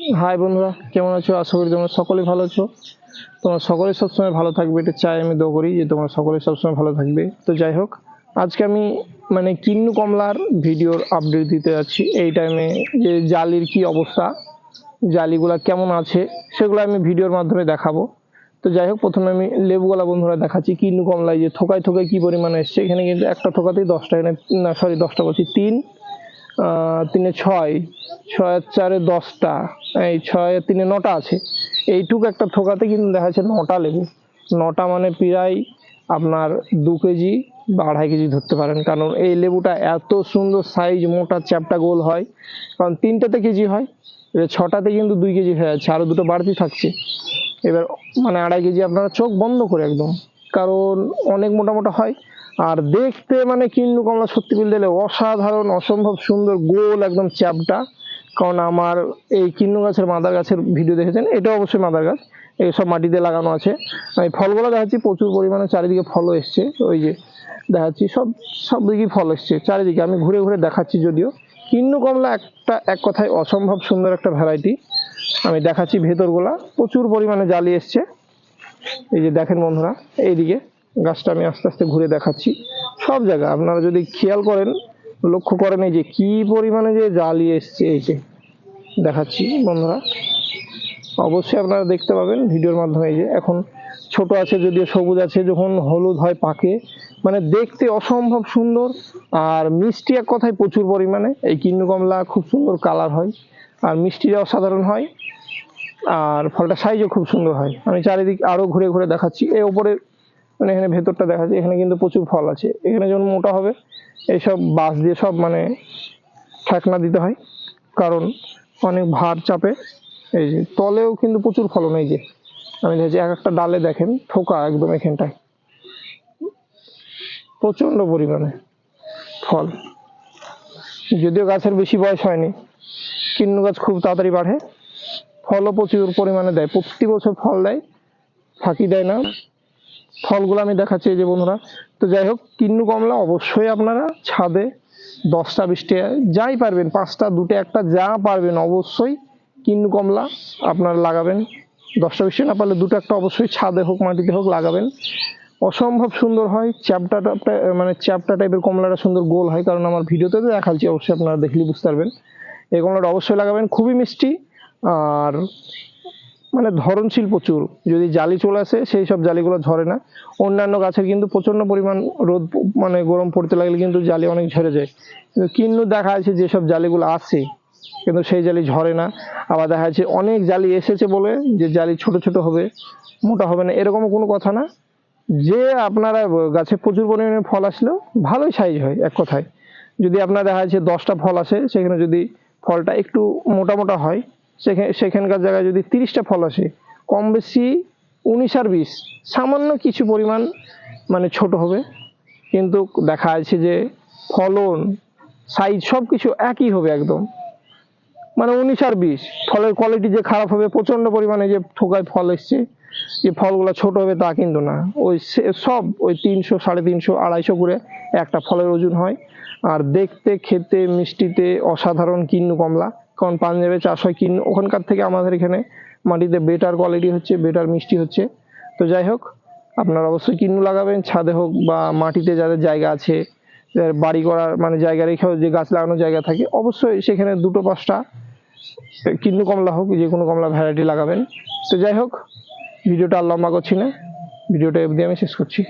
High বন্ধুরা, কেমন আছো? আশা করি তোমরা সকলেই ভালো আছো। তোমরা সকলে সবসময় ভালো থাকবে, এটা চাই আমি দো করি যে তোমরা সকলে সবসময় ভালো থাকবে। তো যাই হোক, আজকে আমি মানে কিন্নু কমলার ভিডিওর আপডেট দিতে যাচ্ছি। এই টাইমে যে জালির কি অবস্থা, জালিগুলা কেমন আছে, সেগুলো আমি ভিডিওর মাধ্যমে দেখাবো। তো যাই হোক, প্রথমে আমি লেবুগলা বন্ধুরা দেখাচ্ছি। কিন্নু কমলায় যে থোকায় থোকায় কি পরিমাণে এসছে, এখানে কিন্তু একটা থোকাতেই দশটা, এখানে, না সরি দশটা বলছি, তিন। তিনে ছয় ছয় চারে দশটা, এই ছয় তিনে নটা আছে। এইটুকু একটা থোকাতে কিন্তু দেখা যাচ্ছে নটা লেবু। নটা মানে প্রায় আপনার দু কেজি বা আড়াই কেজি ধরতে পারেন। কারণ এই লেবুটা এত সুন্দর সাইজ মোটা চ্যাপটা গোল হয়। কারণ তিনটাতে কেজি হয়, এবার ছটাতে কিন্তু দুই কেজি হয়ে যাচ্ছে আরও দুটো বাড়তি থাকছে। এবার মানে আড়াই কেজি আপনারা চোখ বন্ধ করে একদম। কারণ অনেক মোটা মোটা হয় আর দেখতে মানে কিন্নু কমলা সত্যি বলতে গেলে অসাধারণ, অসম্ভব সুন্দর, গোল একদম চ্যাপটা। কারণ আমার এই কিন্নু গাছের মাদার গাছের ভিডিও দেখেছেন? এটা অবশ্যই মাদার গাছ। এই সব মাটিতে লাগানো আছে। আমি ফলগুলো দেখাচ্ছি, প্রচুর পরিমাণে চারিদিকে ফলও এসছে। ওই যে দেখাচ্ছি, সব সব দিকেই ফল এসছে চারিদিকে। আমি ঘুরে ঘুরে দেখাচ্ছি যদিও। কিন্নু কমলা একটা, এক কথায় অসম্ভব সুন্দর একটা ভ্যারাইটি আমি দেখাচ্ছি ভেতরগুলা। প্রচুর পরিমাণে জালি এসছে। এই যে দেখেন বন্ধুরা, এইদিকে। গাছটা আমি আস্তে আস্তে ঘুরে দেখাচ্ছি। সব জায়গা, আপনারা যদি খেয়াল করেন, লক্ষ্য করেন এই যে কি পরিমাণে যে জালি এসছে, এই যে দেখাচ্ছি বন্ধুরা। অবশ্যই আপনারা দেখতে পাবেন ভিডিওর মাধ্যমে এই যে এখন ছোট আছে যদিও সবুজ আছে, যখন হলুদ হয় পাকে মানে দেখতে অসম্ভব সুন্দর আর মিষ্টি এক কথায় প্রচুর পরিমাণে। এই কিন্নু কমলা খুব সুন্দর কালার হয় আর মিষ্টিটা অসাধারণ হয় আর ফলটা সাইজও খুব সুন্দর হয়। আমি চারিদিক আরও ঘুরে ঘুরে দেখাচ্ছি। এই ওপরে মানে এখানে ভেতরটা দেখাচ্ছি এখানে কিন্তু প্রচুর ফল আছে। এখানে যেমন মোটা হবে, এইসব বাঁশ দিয়ে সব মানে ঠেকনা দিতে হয়। কারণ অনেক ভার চাপে, এই যে তলেও কিন্তু প্রচুর ফলন, এই যে আমি দেখছি এক একটা ডালে দেখেন, থোকা একদম এখানটায়। প্রচণ্ড পরিমাণে ফল। যদিও গাছের বেশি বয়স হয়নি, কিন্নু গাছ খুব তাড়াতাড়ি বাড়ে। ফলও প্রচুর পরিমাণে দেয়, প্রতি বছর ফল দেয়, ফাঁকি দেয় না। ফলগুলো আমি দেখাচ্ছি যে বন্ধুরা। তো যাই হোক, কিন্নু কমলা অবশ্যই আপনারা ছাদে দশটা, বিশটা, যাই পারবেন, পাঁচটা, দুটো, একটা, যা পারবেন অবশ্যই কিন্নু কমলা আপনারা লাগাবেন। দশটা, বিশটা না পারলে দুটো, একটা অবশ্যই ছাদে হোক, মাটিতে হোক লাগাবেন। অসম্ভব সুন্দর হয়, চ্যাপটা টাপটা মানে চ্যাপটা টাইপের কমলাটা সুন্দর গোল হয়, কারণ আমার ভিডিওতে তো দেখাচ্ছি, অবশ্যই আপনারা দেখলে বুঝতে পারবেন। এই কমলাটা অবশ্যই লাগাবেন, খুবই মিষ্টি, আর মানে ধরনশীল প্রচুর। যদি জালি চলে আসে, সেই সব জালিগুলো ঝরে না। অন্যান্য গাছের কিন্তু প্রচণ্ড পরিমাণ রোদ মানে গরম পড়তে লাগলে কিন্তু জালি অনেক ঝরে যায়। কিন্তু কিন্নু দেখা যাচ্ছে যেসব জালিগুলো আসে কিন্তু সেই জালি ঝরে না। আবার দেখা যাচ্ছে অনেক জালি এসেছে বলে যে জালি ছোট ছোট হবে, মোটা হবে না, এরকমও কোনো কথা না। যে আপনারা গাছে প্রচুর পরিমাণে ফল আসলেও ভালোই সাইজ হয়, এক কথায়। যদি আপনার দেখা যাচ্ছে দশটা ফল আসে, সেখানে যদি ফলটা একটু মোটা মোটা হয় সেখানে সেখানকার জায়গায় যদি তিরিশটা ফল আসে, কম বেশি উনিশ আর বিশ, সামান্য কিছু পরিমাণ মানে ছোট হবে। কিন্তু দেখা যাচ্ছে যে ফলন সাইজ সব কিছু একই হবে একদম। মানে উনিশ আর বিশ, ফলের কোয়ালিটি যে খারাপ হবে প্রচণ্ড পরিমাণে যে থোকায় ফল এসছে, যে ফলগুলো ছোট হবে তা কিন্তু না। ওই সব ওই তিনশো, সাড়ে তিনশো, আড়াইশো করে একটা ফলের ওজন হয়। আর দেখতে, খেতে, মিষ্টিতে অসাধারণ কিন্নু কমলা। কারণ পাঞ্জাবে চাষ হয় কিন্নু ওখানকার থেকে আমাদের এখানে মাটিতে বেটার কোয়ালিটি হচ্ছে বেটার মিষ্টি হচ্ছে। তো যাই হোক, আপনারা অবশ্যই কিন্নু লাগাবেন, ছাদে হোক বা মাটিতে যাদের জায়গা আছে বাড়ি করার মানে জায়গা রেখেও যে গাছ লাগানোর জায়গা থাকে, অবশ্যই সেখানে দুটো পাঁচটা কিন্নু কমলা হোক, যে কোনো কমলা ভ্যারাইটি লাগাবেন। তো যাই হোক, ভিডিওটা আর লম্বা করছি না, ভিডিওটা অবধি আমি শেষ করছি।